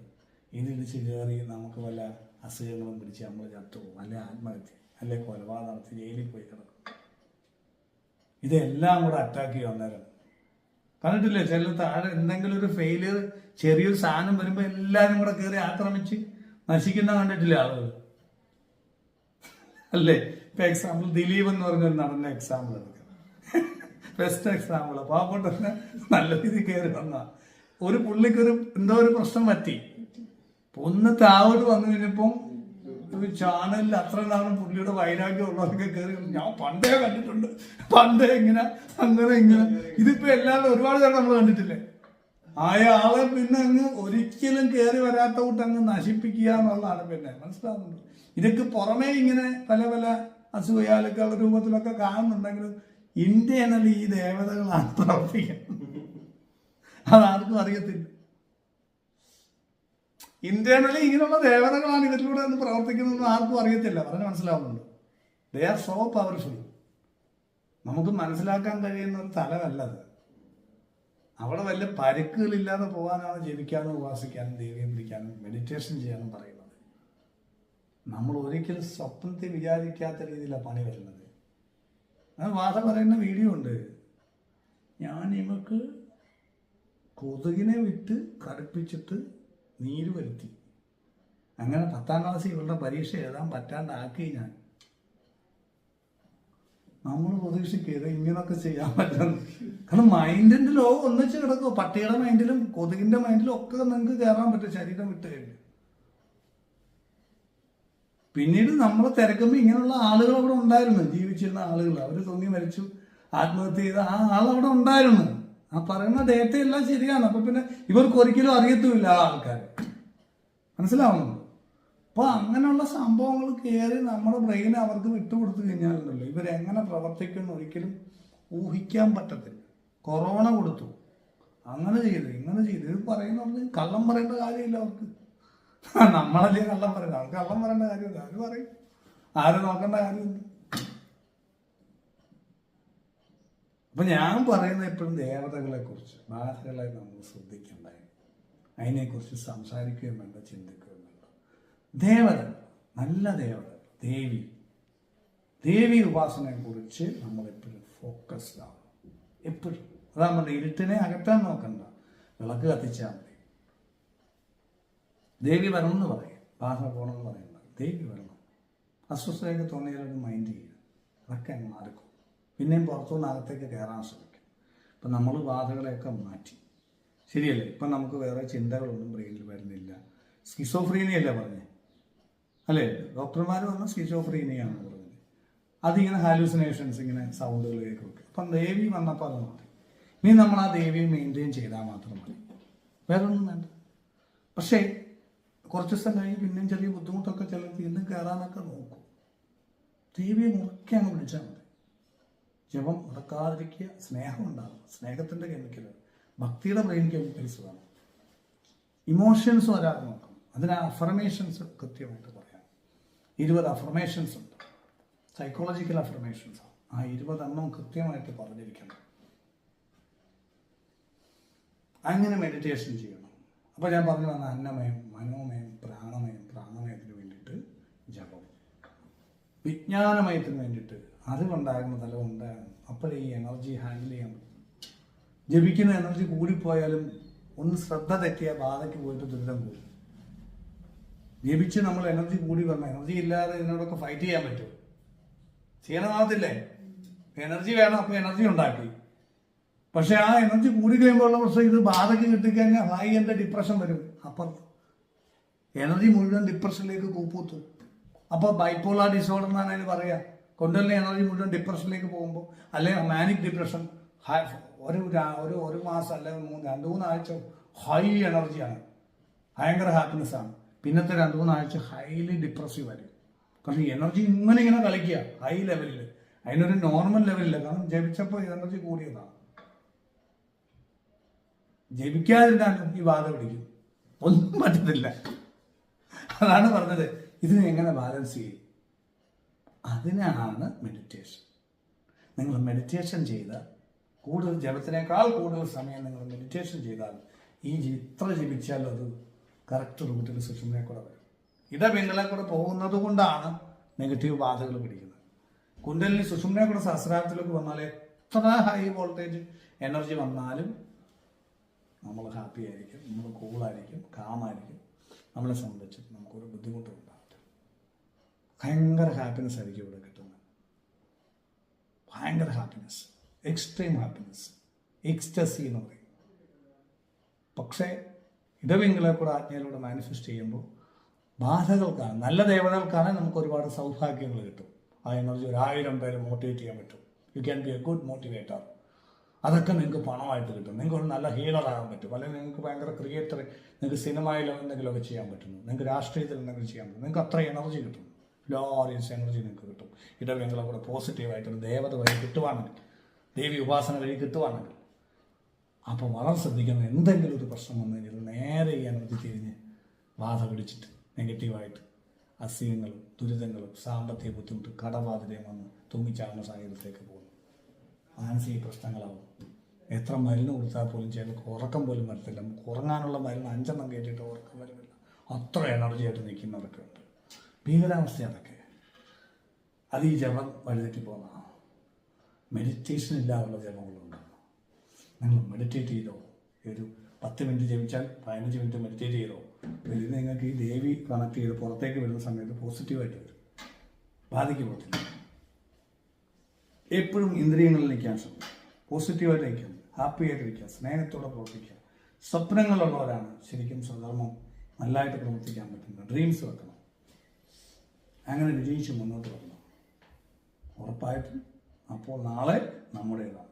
ഇതിടിച്ച് കയറി നമുക്ക് വല്ല അസുഖങ്ങളും പിടിച്ച് നമ്മൾ ചത്തുപോകും അല്ലെ ആത്മഹത്യ അല്ലെ കൊലപാതകം നടത്തി ജയിലിൽ പോയി കിടക്കും. ഇതെല്ലാം കൂടെ അറ്റാക്ക് ചെയ്യും അന്നേരം കണ്ടിട്ടില്ലേ? ചില താഴെ എന്തെങ്കിലും ഒരു ഫെയിലിയർ ചെറിയൊരു സാധനം വരുമ്പോൾ എല്ലാവരും കൂടെ കയറി ആക്രമിച്ച് നശിക്കുന്ന കണ്ടിട്ടില്ലേ ആളുകൾ അല്ലേ? ഇപ്പൊ എക്സാമ്പിൾ ദിലീപ് എന്ന് പറഞ്ഞൊരു നടന്ന എക്സാമ്പിൾ എടുക്കുക ബെസ്റ്റ് എക്സാമ്പിൾ പാവപ്പെട്ട നല്ല രീതിയിൽ കയറി വന്ന. ഒരു പുള്ളിക്കൊരു എന്തോ ഒരു പ്രശ്നം പറ്റി. ഒന്ന് താവോട്ട് വന്നു കഴിഞ്ഞപ്പം ചാനലിൽ അത്ര നാളും പുള്ളിയുടെ വൈരാഗ്യം ഉള്ളവർക്ക് കയറി ഞാൻ പണ്ടേ കണ്ടിട്ടുണ്ട്. പണ്ടേ ഇങ്ങനെ അങ്ങനെ ഇങ്ങനെ. ഇതിപ്പോ എല്ലാവരും ഒരുപാട് തരം നമ്മൾ കണ്ടിട്ടില്ലേ? ആളെ പിന്നെ അങ്ങ് ഒരിക്കലും കയറി വരാത്ത കൂട്ട് അങ്ങ് നശിപ്പിക്കുക എന്നുള്ളതാണ് പിന്നെ. മനസ്സിലാകുന്നത് ഇതൊക്കെ പുറമേ ഇങ്ങനെ പല പല അസൂയാലുക്കളുടെ രൂപത്തിലൊക്കെ കാണുന്നുണ്ടെങ്കിലും ഇന്ത്യനല്ല ഈ ദേവതകളാണ് പ്രവർത്തിക്കുന്നത്. അതാർക്കും അറിയത്തില്ല. ഇന്റേണലി ഇങ്ങനെയുള്ള ദേവതകളാണ് ഇതിലൂടെ ഒന്ന് പ്രവർത്തിക്കുന്നതെന്ന് ആർക്കും അറിയത്തില്ല. പറഞ്ഞ് മനസ്സിലാവുന്നുണ്ട്. ദേ ആർ സോ പവർഫുൾ നമുക്ക് മനസ്സിലാക്കാൻ കഴിയുന്ന ഒരു തലമല്ലത് അവിടെ വല്ല പരുക്കുകളില്ലാതെ പോകാനാണ് ജപിക്കാനും ഉപാസിക്കാനും ദേവിയെ പിടിക്കാനും മെഡിറ്റേഷൻ ചെയ്യാനും പറയുന്നത്. നമ്മൾ ഒരിക്കലും സ്വപ്നത്തിൽ വിചാരിക്കാത്ത രീതിയിലാണ് പണി വരുന്നത്. അത് വാസ പറയുന്ന വീഡിയോ ഉണ്ട്. ഞാൻ ഇവക്ക് കൊതുകിനെ വിട്ട് കടുപ്പിച്ചിട്ട് നീര് വരുത്തി. അങ്ങനെ പത്താം ക്ലാസ്സിൽ ഇവളുടെ പരീക്ഷ എഴുതാൻ പറ്റാണ്ടാക്കി ഞാൻ. നമ്മൾ പ്രതീക്ഷിക്കരുത് ഇങ്ങനൊക്കെ ചെയ്യാൻ പറ്റും. കാരണം മൈൻഡിന്റെ ലോകം ഒന്നിച്ച് കിടക്കും പട്ടിയുടെ മൈൻഡിലും കൊതുകിന്റെ മൈൻഡിലും ഒക്കെ നിങ്ങൾക്ക് കയറാൻ പറ്റും ശരീരം വിട്ട് കഴിഞ്ഞു. പിന്നീട് നമ്മൾ തിരക്കുമ്പോൾ ഇങ്ങനെയുള്ള ആളുകൾ അവിടെ ഉണ്ടായിരുന്നു. ജീവിച്ചിരുന്ന ആളുകൾ. അവർ തൊങ്ങി മരിച്ചു. ആത്മഹത്യ ചെയ്ത ആ ആൾ അവിടെ ഉണ്ടായിരുന്നു. ആ പറയുന്ന ഡേറ്റ എല്ലാം ശരിയാണ്. അപ്പൊ പിന്നെ ഇവർക്ക് ഒരിക്കലും അറിയത്തുമില്ല ആ ആൾക്കാർ മനസ്സിലാവുന്നുണ്ട് അപ്പൊ അങ്ങനെയുള്ള സംഭവങ്ങൾ കയറി നമ്മുടെ ബ്രെയിൻ അവർക്ക് വിട്ടുകൊടുത്തു കഴിഞ്ഞാലുണ്ടല്ലോ. ഇവരെങ്ങനെ പ്രവർത്തിക്കുന്നു ഒരിക്കലും ഊഹിക്കാൻ പറ്റത്തില്ല. കൊറോണ കൊടുത്തു. അങ്ങനെ ചെയ്തു ഇങ്ങനെ ചെയ്തു. ഇത് പറയുന്നത് കള്ളം പറയേണ്ട കാര്യമില്ല അവർക്ക്. നമ്മളല്ലേ കള്ളം പറയുന്നത് അവർക്ക് കള്ളം പറയേണ്ട കാര്യമില്ല. ആര് പറയും. ആരും നോക്കേണ്ട കാര്യമില്ല. അപ്പൊ ഞാൻ പറയുന്ന എപ്പോഴും ദേവതകളെ കുറിച്ച് ബാധകളെ നമ്മൾ ശ്രദ്ധിക്കേണ്ടത് അതിനെക്കുറിച്ച് സംസാരിക്കുകയും വേണ്ട ചിന്തിക്കുകയും വേണ്ട. ദേവത നല്ല ദേവത ദേവി. ദേവി ഉപാസനയെ കുറിച്ച് നമ്മൾ എപ്പോഴും ഫോക്കസ്ഡ് ആവും എപ്പോഴും. അതാ നമ്മുടെ ഇരുട്ടിനെ അകറ്റാൻ നോക്കണ്ട. വിളക്ക് കത്തിച്ചാൽ മതി. ദേവി വരണം എന്ന് പറയും. ബാധ പോകണം എന്ന് ദേവി വരണം. അസ്വസ്ഥതയൊക്കെ തോന്നിയാലും മൈൻഡ് ചെയ്യുക. അതൊക്കെ അങ്ങ് മാറിക്കും. പിന്നെയും പുറത്തുനിന്ന് അകത്തേക്ക് കയറാൻ ശ്രമിക്കും. ഇപ്പം നമ്മൾ ബാധകളെയൊക്കെ മാറ്റി. ശരിയല്ലേ? ഇപ്പം നമുക്ക് വേറെ ചിന്തകളൊന്നും ബ്രെയിനിൽ വരുന്നില്ല. സ്കിസോഫ്രീനിയല്ലേ പറഞ്ഞേ? അല്ലേ? ഡോക്ടർമാർ പറഞ്ഞ സ്കിസോഫ്രീനിയാണ് പറഞ്ഞത്. അതിങ്ങനെ ഹാലൂസിനേഷൻസ് ഇങ്ങനെ സൗണ്ടുകൾ കേൾക്കും അപ്പം ദേവി വന്നപ്പോൾ അത് മാറി. ഇനി നമ്മൾ ആ ദേവിയെ മെയിന്റെയിൻ ചെയ്താൽ മാത്രം മതി. വേറെ ഒന്നും വേണ്ട. പക്ഷേ കുറച്ച് ദിവസം കഴിഞ്ഞ് പിന്നെയും ചെറിയ ബുദ്ധിമുട്ടൊക്കെ ചില ഇന്നും കയറാനൊക്കെ നോക്കും. ദേവിയെ മുറുക്കി അങ്ങ് വിളിച്ചാൽ മതി. ജപം മുടക്കാതിരിക്കുക സ്നേഹം ഉണ്ടാകും. സ്നേഹത്തിന്റെ കെമിക്കൽ. ഭക്തിയുടെ ബ്രെയിൻ കെമിക്കൽസുമാണ് ഇമോഷൻസും വരാതെ നോക്കണം അതിന് അഫർമേഷൻസ് കൃത്യമായിട്ട് പറയാം. ഇരുപത് അഫർമേഷൻസ് ഉണ്ട്. സൈക്കോളജിക്കൽ അഫർമേഷൻസ് ആ ഇരുപതെണ്ണം കൃത്യമായിട്ട് പറഞ്ഞിരിക്കണം. അങ്ങനെ മെഡിറ്റേഷൻ ചെയ്യണം. അപ്പോൾ ഞാൻ പറഞ്ഞു വന്ന അന്നമയം മനോമയം പ്രാണമയം പ്രാണമയത്തിന് വേണ്ടിയിട്ട് ജപം. വിജ്ഞാനമയത്തിന് വേണ്ടിയിട്ട് അറിവുണ്ടാകുന്ന നല്ല ഉണ്ടാകണം. അപ്പോഴേ ഈ എനർജി ഹാൻഡിൽ ചെയ്യാൻ ജപിക്കുന്ന എനർജി കൂടിപ്പോയാലും ഒന്ന് ശ്രദ്ധ തെറ്റിയ ബാധയ്ക്ക് പോയിട്ട് ദുരിതം പോകും ജപിച്ച് നമ്മൾ എനർജി കൂടി വരണം എനർജി ഇല്ലാതെ ഇതിനോടൊക്കെ ഫൈറ്റ് ചെയ്യാൻ പറ്റും ചെയ്യണമാകത്തില്ലേ എനർജി വേണം അപ്പോൾ എനർജി ഉണ്ടാക്കി. പക്ഷെ ആ എനർജി കൂടി കഴിയുമ്പോഴുള്ള പ്രശ്നം ഇത് ബാധയ്ക്ക് കിട്ടിക്കഴിഞ്ഞാൽ ഹായി എന്റെ ഡിപ്രഷൻ വരും. അപ്പം എനർജി മുഴുവൻ ഡിപ്രഷനിലേക്ക് കൂപ്പൂത്തും അപ്പോൾ ബൈപ്പോളാർ ഡിസോർഡർ എന്നാണ് അതിന് പറയുക കൊണ്ടുവരുന്ന എനർജി മുഴുവൻ ഡിപ്രഷനിലേക്ക് പോകുമ്പോൾ അല്ലെങ്കിൽ മാനിക് ഡിപ്രഷൻ ഒരു ഒരു ഒരു മാസം അല്ലെങ്കിൽ മൂന്ന് രണ്ട് മൂന്നാഴ്ച ഹൈ എനർജിയാണ് ഭയങ്കര ഹാപ്പിനെസ് ആണ്. പിന്നത്തെ രണ്ട് മൂന്നാഴ്ച ഹൈലി ഡിപ്രസീവ് ആയിരിക്കും. കാരണം എനർജി ഇങ്ങനെ ഇങ്ങനെ കളിക്കുക ഹൈ ലെവലിൽ അതിനൊരു നോർമൽ ലെവലില്ല കാരണം ജപിച്ചപ്പോൾ എനർജി കൂടിയതാണ്. ജപിക്കാതിരുന്നാലും ഈ ബാധ പിടിക്കും. ഒന്നും പറ്റത്തില്ല. അതാണ് പറഞ്ഞത്. ഇതിനെ എങ്ങനെ ബാലൻസ് ചെയ്യും? അതിനാണ് മെഡിറ്റേഷൻ നിങ്ങൾ മെഡിറ്റേഷൻ ചെയ്ത് കൂടുതൽ ജപത്തിനേക്കാൾ കൂടുതൽ സമയം നിങ്ങൾ മെഡിറ്റേഷൻ ചെയ്താൽ ഈ ഇത്ര ജപിച്ചാലും അത് കറക്റ്റ് റൂട്ടിൽ സുഷുമനെ കൂടെ വരും. ഇടപിങ്ങളെ കൂടെ പോകുന്നത് കൊണ്ടാണ് നെഗറ്റീവ് ബാധകൾ പിടിക്കുന്നത്. കുണ്ടലിന് സുഷുമനെ കൂടെ സഹസ്രാരത്തിലേക്ക് വന്നാൽ എത്ര ഹൈ വോൾട്ടേജ് എനർജി വന്നാലും നമ്മൾ ഹാപ്പി ആയിരിക്കും നമ്മൾ കൂളായിരിക്കും കാമായിരിക്കും നമ്മളെ സംബന്ധിച്ച് നമുക്കൊരു ബുദ്ധിമുട്ടും ഉണ്ടാവില്ല ഭയങ്കര ഹാപ്പിനെസ് ആയിരിക്കും ഇവിടെ കിട്ടുന്നത്. ഭയങ്കര ഹാപ്പിനെസ് എക്സ്ട്രീം ഹാപ്പിനെസ് എക്സ്റ്റസി എന്ന് പറയും. പക്ഷേ ഇടവിങ്ങളെ കൂടെ ആജ്ഞയിലൂടെ മാനിഫെസ്റ്റ് ചെയ്യുമ്പോൾ ബാധകൾക്കാണ് നല്ല ദേവതകൾക്കാണ് നമുക്ക് ഒരുപാട് സൗഭാഗ്യങ്ങൾ കിട്ടും. ആ എനർജി ഒരു ആയിരം പേരെ മോട്ടിവേറ്റ് ചെയ്യാൻ പറ്റും. You can be a good motivator അതൊക്കെ നിങ്ങൾക്ക് പണമായിട്ട് കിട്ടും. നിങ്ങൾക്ക് ഒരു നല്ല ഹീലറാകാൻ പറ്റും. അല്ലെങ്കിൽ നിങ്ങൾക്ക് ഭയങ്കര ക്രിയേറ്റർ നിങ്ങൾക്ക് സിനിമയിലോ എന്തെങ്കിലുമൊക്കെ ചെയ്യാൻ പറ്റുന്നു. നിങ്ങൾക്ക് രാഷ്ട്രീയത്തിൽ എന്തെങ്കിലും ചെയ്യാൻ പറ്റും നിങ്ങൾക്ക് അത്ര എനർജി കിട്ടും ലോറിയൻസ് എനർജി നിങ്ങൾക്ക് കിട്ടും. ഇടവ്യങ്ങളെ കൂടെ പോസിറ്റീവായിട്ടൊരു ദേവത വഴി കിട്ടുവാണെങ്കിൽ ദേവി ഉപാസന വഴി കിട്ടുവാണെങ്കിൽ അപ്പോൾ വളരെ ശ്രദ്ധിക്കണം എന്തെങ്കിലും ഒരു പ്രശ്നം വന്നു കഴിഞ്ഞാൽ നേരെ ഈ എനർജി തിരിഞ്ഞ് ബാധ പിടിച്ചിട്ട് നെഗറ്റീവായിട്ട് അസുഖങ്ങൾ ദുരിതങ്ങളും സാമ്പത്തിക ബുദ്ധിമുട്ട് കടബാധിതയും വന്ന് തൂങ്ങിച്ചാടുന്ന സാഹചര്യത്തിലേക്ക് പോകുന്നു. മാനസിക പ്രശ്നങ്ങളാവും. എത്ര മരുന്ന് കൊടുത്താൽ പോലും ചിലർക്ക് ഉറക്കം പോലും വരത്തില്ല. നമുക്ക് ഉറങ്ങാനുള്ള മരുന്ന് അഞ്ചെണ്ണം കയറ്റിയിട്ട് ഉറക്കം വരുന്നില്ല. അത്ര എനർജി ആയിട്ട് നിൽക്കുന്നവരൊക്കെ ഉണ്ട്. ഭീകരാവസ്ഥ അതൊക്കെ അത് ഈ ജപം വഴിതെറ്റി പോകുന്നതാണ് മെഡിറ്റേഷൻ ഇല്ലാതുള്ള ജപങ്ങളുണ്ട്. നിങ്ങൾ മെഡിറ്റേറ്റ് ചെയ്തോ? ഒരു പത്ത് മിനിറ്റ് ജപിച്ചാൽ പതിനഞ്ച് മിനിറ്റ് മെഡിറ്റേറ്റ് ചെയ്തോ? ഇത് നിങ്ങൾക്ക് ഈ ദേവി കണക്ട് ചെയ്ത് പുറത്തേക്ക് വരുന്ന സമയത്ത് പോസിറ്റീവായിട്ട് വരും. ബാധിക്കപ്പെട്ടില്ല എപ്പോഴും ഇന്ദ്രിയങ്ങളിൽ നിൽക്കാൻ ശ്രമിക്കും പോസിറ്റീവായിട്ട് നിൽക്കാം ഹാപ്പി ആയിട്ടിരിക്കുക സ്നേഹത്തോടെ പ്രവർത്തിക്കുക. സ്വപ്നങ്ങളുള്ളവരാണ് ശരിക്കും സ്വധർമ്മം നല്ലതായിട്ട് പ്രവർത്തിക്കാൻ പറ്റുന്നത്. ഡ്രീംസ് വെക്കണം. അങ്ങനെ വിജയിച്ച് മുന്നോട്ട് വരണം ഉറപ്പായിട്ടും അപ്പോൾ നാളെ നമ്മുടേതാണ്.